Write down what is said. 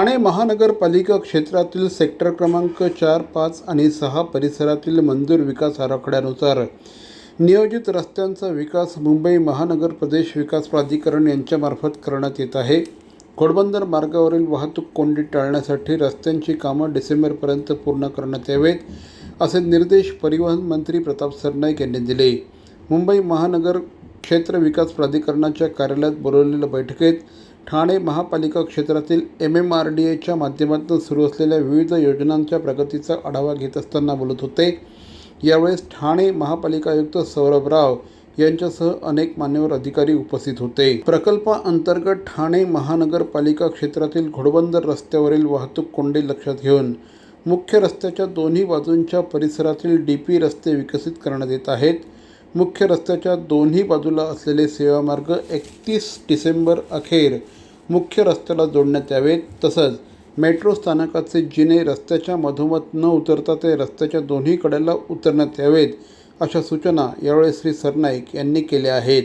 ठाणे महानगरपालिका क्षेत्रातील सेक्टर क्रमांक चार पाच आणि सहा परिसरातील मंजूर विकास आराखड्यानुसार नियोजित रस्त्यांचा विकास मुंबई महानगर प्रदेश विकास प्राधिकरण यांच्यामार्फत करण्यात येत आहे. घोडबंदर मार्गावरील वाहतूक कोंडी टाळण्यासाठी रस्त्यांची कामं डिसेंबरपर्यंत पूर्ण करण्यात यावेत असे निर्देश परिवहन मंत्री प्रताप सरनाईक यांनी दिले. मुंबई महानगर क्षेत्र विकास प्राधिकरणाच्या कार्यालयात बोलवलेल्या बैठकीत ठाणे महापालिका क्षेत्रातील एम एम आर डी एच्या माध्यमातून सुरू असलेल्या विविध योजनांच्या प्रगतीचा आढावा घेत असताना बोलत होते. यावेळेस ठाणे महापालिका आयुक्त सौरभ राव यांच्यासह अनेक मान्यवर अधिकारी उपस्थित होते. प्रकल्पाअंतर्गत ठाणे महानगरपालिका क्षेत्रातील घोडबंदर रस्त्यावरील वाहतूक कोंडी लक्षात घेऊन मुख्य रस्त्याच्या दोन्ही बाजूंच्या परिसरातील डी पी रस्ते विकसित करण्यात येत आहेत. मुख्य रस्त्याच्या दोन्ही बाजूला असलेले सेवामार्ग एकतीस डिसेंबर अखेर मुख्य रस्त्याला जोडण्यात यावेत. तसंच मेट्रो स्थानकाचे जिने रस्त्याच्या मधोमध न उतरता ते रस्त्याच्या दोन्ही कडेला उतरण्यात यावेत अशा सूचना यावेळी श्री सरनाईक यांनी केल्या आहेत.